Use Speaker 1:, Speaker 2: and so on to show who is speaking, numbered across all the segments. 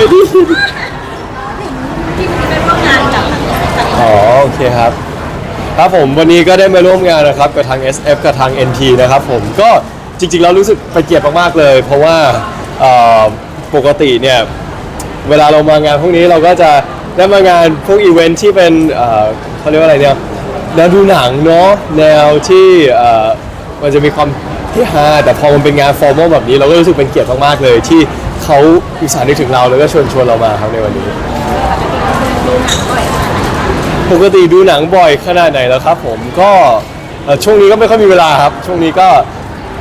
Speaker 1: ไม่ด้ยิน
Speaker 2: ที่ไปร่วมงานกับ
Speaker 1: อ๋อโอเคครับครับผมวันนี้ก็ได้มาร่วมงานนะครับกับทาง SF กับทาง NT นะครับผมก็จริงๆแล้วรู้สึกเป็นเกียรติมากๆเลย เพราะว่าเอ่อปกติเนี่ยเวลาเรามางานพวกนี้เราก็จะได้มางานพวกอีเวนท์ที่เป็นเอ่อเขาเรียกว่าอะไรเนี่ยแนวดูหนังเนาะแนวที่เอ่อมันจะมีความที่ฮาแต่พอมันเป็นงานฟอร์มอลแบบนี้ เราก็รู้สึกเป็นเกียรติมากๆเลยที่ เขาอุตส่าห์นึกถึงเราแล้วก็ชวนชวนเรามาครับในวันนี้ ปกติดูหนังบ่อยขนาดไหนแล้วครับ ผมก็เอ่อช่วงนี้ก็ไม่ค่อยมีเวลาครับ ช่วงนี้ก็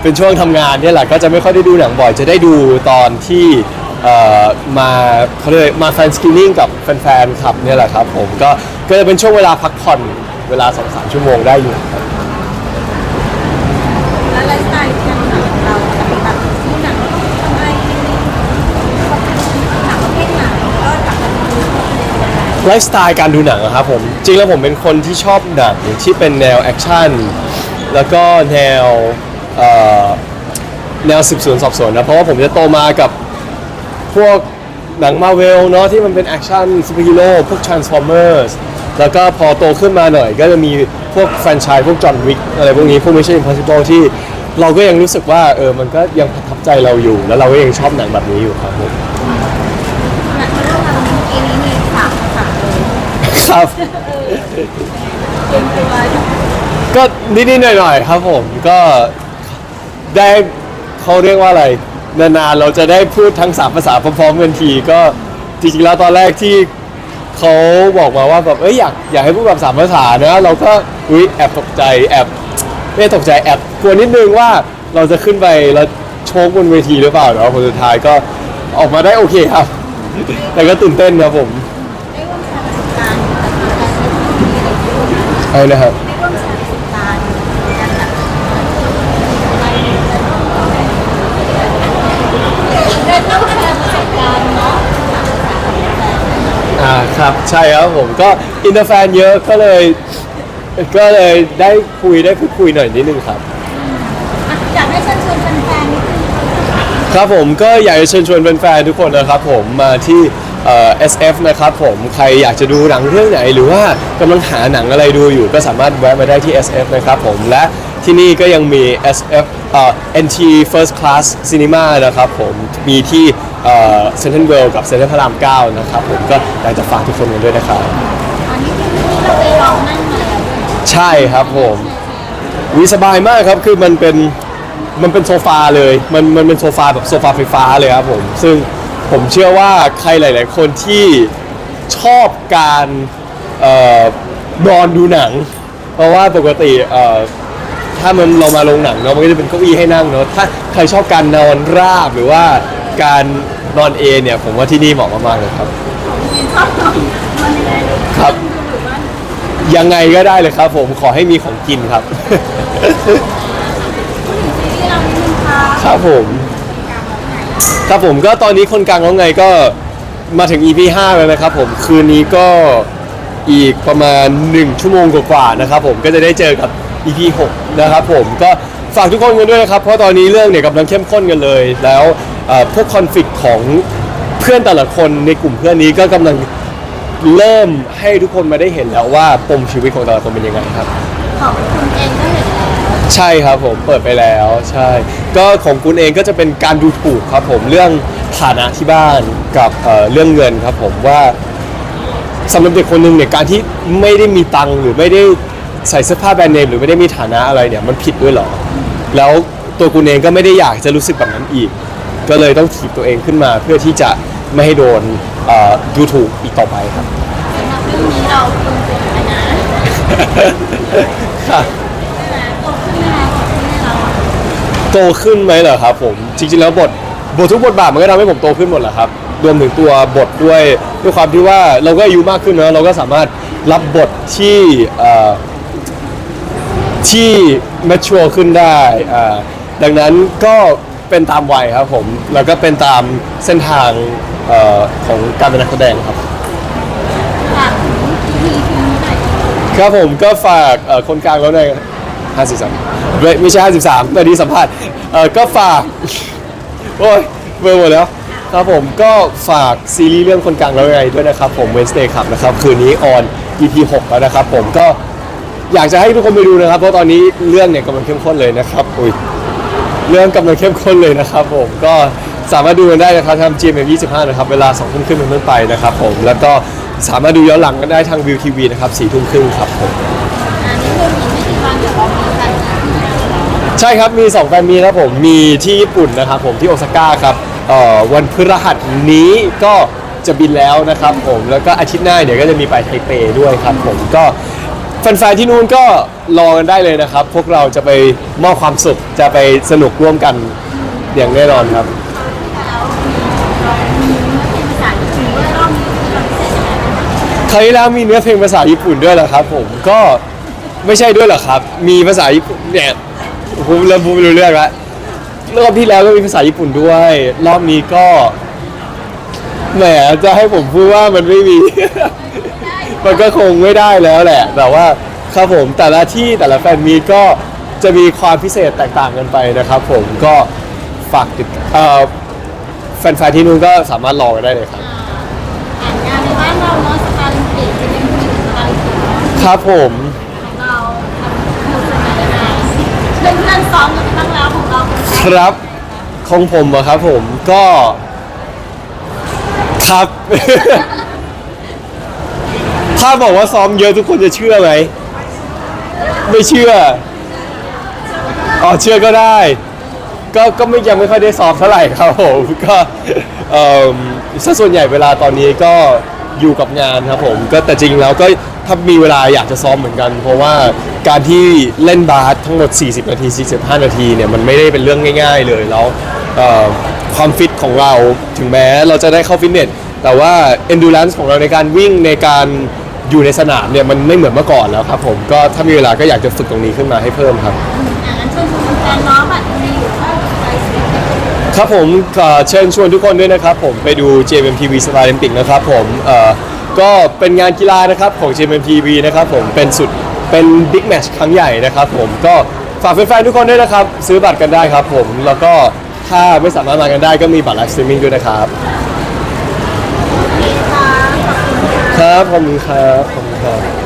Speaker 1: เป็นช่วงทำงานเนี่ยแหละก็จะไม่ค่อยได้ดูหนังบ่อย จะได้ดูตอนที่เอ่อมาเขาเรียกมาแฟนสกรีนิ่งกับแฟนๆครับเนี่ยแหละครับ ผมก็ก็จะเป็นช่วงเวลาพักผ่อนเวลา2องสามชั่วโมงได้อยู่ครับ
Speaker 2: และไลฟ์สไตล์การหนังของเราจะเป็นแบบที่หนังต้องทำอะไรหนังประเภทไหนก็จากการดู
Speaker 1: ไลฟ์สไตล์การดูหนังอะครับผมจริงแล้วผมเป็นคนที่ชอบหนังที่เป็นแนวแอคชั่นแล้วก็แนวเอ่อแนวสืบสวนสอบสวนนะเพราะว่าผมจะโตมากับพวกหนังมาเวลเนาะที่มันเป็นแอคชั่นซูเปอร์ฮีโร่พวก Transformers แล้วก็พอโตขึ้นมาหน่อย ก็จะมีพวกแฟรนไชส์พวกจอห์นวิกอะไรพวกนี้พวก Mission Impossible ที่เราก็ยังรู้สึกว่าเออมันก็ยังประทับใจเราอยู่ แล้วเราก็ยังชอบหนังแบบนี้อยู่ครับผม
Speaker 2: หนังเรื่องราวเมื่อกี้นี้มีสามภาษาเลย
Speaker 1: ครับ
Speaker 2: เตรียมตัว
Speaker 1: ก็นิดๆหน่อยๆครับผมก็ได้เขาเรียกว่าอะไร นานๆเราจะได้พูดทั้งสามภาษาพร้อมๆกันทีก็จริงๆแล้วตอนแรกที่เขาบอกมาว่าแบบเอ้ยอยากอยากให้พูดแบบสามภาษานะเราก็อุ๊ยแอบตกใจแอบไม่ได้ตกใจแอบกลัวนิดนึงว่าเราจะขึ้นไปแล้วโชว์บนเวทีหรือเปล่าเนาะผลสุดท้ายก็ออกมาได้โอเคครับ แต่ก็ตื่นเต้นครับผม
Speaker 2: ร่วม
Speaker 1: เอานะครับ
Speaker 2: ได้ร่วมแชร์ประสบการณ์การแบบได้ร่วมแชร์ประสบการณ์เนาะ
Speaker 1: อ่าครับใช่ครับผมก็อินเตอร์แฟนเยอะก็เลย ก็เลยได้คุยได้พูดคุยหน่อยนิดนึงครับ
Speaker 2: อยากให้เชิญชวนแฟนๆนิดนึง
Speaker 1: ครับผมก็อยากจะเชิญชวนแฟนๆทุกคนนะครับผมมาที่ เอ่อ SF นะครับผมใครอยากจะดูหนังเรื่องไหน หรือว่ากำลังหาหนังอะไรดูอยู่ก็สามารถแวะมาได้ที่ SF นะครับผมและที่นี่ก็ยังมี SF เอ่อ NT First Class Cinema นะครับผมมีที่เซ็นทรัลเวิลด์กับเซ็นทรัลพระราม9นะครับผมก็อยากจะฝากทุกคนกันด้วยนะครับ
Speaker 2: อันนี้คือเราไปลองนั่งมาแล้วด้วย
Speaker 1: ใช่ครับผมวิสบายมากครับ คือมันเป็นมันเป็นโซฟาเลย มันมันเป็นโซฟาแบบโซฟาไฟฟ้าเลยครับผม ซึ่ง ผมเชื่อว่าใครหลาย ๆ คนที่ชอบการเอ่อนอนดูหนัง เพราะว่าปกติเอ่อถ้ามันเรามาโรงหนังเนาะมันก็จะเป็นเก้าอี้ให้นั่งเนาะถ้าใครชอบการนอนราบหรือว่าการนอนเอนเนี่ย ผมว่าที่นี่เหมาะมากๆเลยครับ
Speaker 2: มีชอบนอนมันยังไง
Speaker 1: ครับ
Speaker 2: หรือว่า
Speaker 1: ยังไงก็ได้เลยครับ ผมขอให้มีของกินครับ
Speaker 2: ซีรีส์เรานิดนึงค่ะ
Speaker 1: ครับผม ครับผมก็ตอนนี้คนกลางแล้วไงก็มาถึง EP 5แล้วนะครับผมคืนนี้ก็อีกประมาณ 1 ชั่วโมงกว่าๆนะครับผมก็จะได้เจอกับ EP 6นะครับผมก็ฝากทุกคนกันด้วยนะครับเพราะตอนนี้เรื่องเนี่ยกำลังเข้มข้นกันเลย แล้วเอ่อพวกคอนฟ lict ของเพื่อนแต่ละคนในกลุ่มเพื่อนนี้ก็กำลังเริ่มให้ทุกคนมาได้เห็นแล้วว่าปมชีวิตของแต่ละคนเป็นยังไงครับ
Speaker 2: ของคุณเองก็เห็นแล้ว
Speaker 1: ใช่ครับผมเปิดไปแล้วใช่ ก็ของคุณเองก็จะเป็นการดูถูกครับผมเรื่องฐานะที่บ้านกับเอ่อเรื่องเงินครับผมว่าสำหรับเด็กคนหนึ่งเนี่ยการที่ไม่ได้มีตังค์หรือไม่ได้ใส่เสื้อผ้าแบรนด์เนมหรือไม่ได้มีฐานะอะไรเนี่ยมันผิดด้วยเหรอ แล้วตัวคุณเองก็ไม่ได้อยากจะรู้สึกแบบนั้นอีก ก็เลยต้องถีบตัวเองขึ้นมาเพื่อที่จะไม่ให้โดนเอ่อดูถูกอีกต่อไปครับ
Speaker 2: สำหรับเรื่องนี้เราลงตัวไปนะ
Speaker 1: ค่ะ
Speaker 2: โตขึ้นไหมเห
Speaker 1: รอครับผมจริงๆแล้วบทบททุกบทบาทมันก็ทำให้ผมโตขึ้นหมดแหละครับรวมถึงตัวบทด้วยด้วยความที่ว่าเราก็อายุมากขึ้นเนอะเราก็สามารถรับบทที่เอ่อที่ mature ขึ้นได้อ่าดังนั้นก็เป็นตามวัยครับผมแล้วก็เป็นตามเส้นทางเอ่อของการเป็นนักแสดงครับ
Speaker 2: ฝากถึง EP ทีนี้หน่อย
Speaker 1: ครับผมก็ฝากเอ่อคนกลางแล้วใน 53ไม่ไม่ใช่ 53แต่ดีสัมภาษณ์เออก็ฝาก โอ้ยเบอร์หมดแล้ว ครับผมก็ฝากซีรีส์เรื่องคนกลางแล้วไงด้วยนะครับผม Wednesday ครับนะครับ คืนนี้ออน EP 6แล้วนะครับผมก็อยากจะให้ทุกคนไปดูนะครับ เพราะตอนนี้เรื่องเนี่ยกำลังเข้มข้นเลยนะครับอุ้ยเรื่องกำลังเข้มข้นเลยนะครับผมก็สามารถดูกันได้นะครับทาง GMM 25นะครับเวลา2ทุ่มครึ่งเป็นต้นไปนะครับผมแล้วก็สามารถดูย้อนหลังกันได้ทางวิวทีวีนะครับ4ทุ่มครึ่งครับผม
Speaker 2: อันนี้คืออีกไม่กี่วันเดี๋ยวเรามีกันนะ
Speaker 1: ใช่ครับมี2แฟนมีครับผมมีที่ญี่ปุ่นนะครับผมที่โอซาก้าครับเอ่อวันพฤหัสนี้ก็จะบินแล้วนะครับผมแล้วก็อาทิตย์หน้าเดี๋ยวก็จะมีไปไทเปด้วยครับผมก็แฟนๆที่นู่นก็รอกันได้เลยนะครับ พวกเราจะไปมอบความสุขจะไปสนุกร่วมกันอย่างแน่นอนครับ
Speaker 2: เราพิเศษยังไงบ้าง
Speaker 1: คราวที่แล้วมีเนื้อเพลงภาษาญี่ปุ่นด้วยเหรอครับผมก็ไม่ใช่ด้วยเหรอครับ มีภาษาญี่ปุ่นเนี่ย ผมเริ่มพูดไม่รู้เรื่องละรอบที่แล้วก็มีภาษาญี่ปุ่นด้วย รอบนี้ก็แหมจะให้ผมพูดว่ามันไม่มี มันก็คงไม่ได้แล้วแหละ แต่ว่าครับผมแต่ละที่แต่ละแฟนมีตก็จะมีความพิเศษแตกต่างกันไปนะครับผมก็ฝากติดเอ่อแฟนๆที่นู่นก็สามารถรอกันได้เลยครับ
Speaker 2: อ่านงานในบ้านเราเนาะสตาร์ลิมปิกจะเป็นผู้หญิงสตาร์ลิมปิกเนาะ
Speaker 1: ครับผม
Speaker 2: ซ้อมกันบ้างแล้วของเรา
Speaker 1: ครับของผมอะครับผมก็ครับ ถ้าบอกว่าซ้อมเยอะทุกคนจะเชื่อไหมไม่เชื่ออ๋อเชื่อก็ได้ ก็ก็ไม่ยังไม่ค่อยได้ซ้อมเท่าไหร่ครับผมก็เอ่อซะส่วนใหญ่เวลาตอนนี้ก็ อยู่กับงานครับผมก็แต่จริงแล้วก็ถ้ามีเวลาอยากจะซ้อมเหมือนกัน เพราะว่าการที่เล่นบาสทั้งหมด 40 นาที 45 นาทีเนี่ยมันไม่ได้เป็นเรื่องง่าย ๆ เลยแล้วเอ่อความฟิตของเราถึงแม้เราจะได้เข้าฟิตเนสแต่ว่า endurance ของเราในการวิ่งในการอยู่ในสนามเนี่ยมันไม่เหมือนเมื่อก่อนแล้วครับผมก็ถ้ามีเวลาก็อยากจะฝึกตรงนี้ขึ้นมาให้เพิ่มครับ
Speaker 2: อ่างั้นเชิญชวนแฟนๆเนาะบัตรมีอยู่เท่าไหร่สิ
Speaker 1: ครับผมเอ่อเชิญชวนทุกคนด้วยนะครับผมไปดู JMTV Star Olympic นะครับผมเอ่อก็เป็นงานกีฬานะครับของ JMTV นะครับผมเป็นสุดเป็นบิ๊กแมชครั้งใหญ่นะครับผมก็ฝากแฟนๆทุกคนด้วยนะครับ ซื้อบัตรกันได้ครับผมแล้วก็ถ้าไม่สามารถมากันได้ก็มีบัตรไลฟ์สตรีมมิ่งด้วยนะครับ
Speaker 2: ค่ะขอบคุณค่ะ
Speaker 1: ครับขอบคุณครับขอบคุณครับ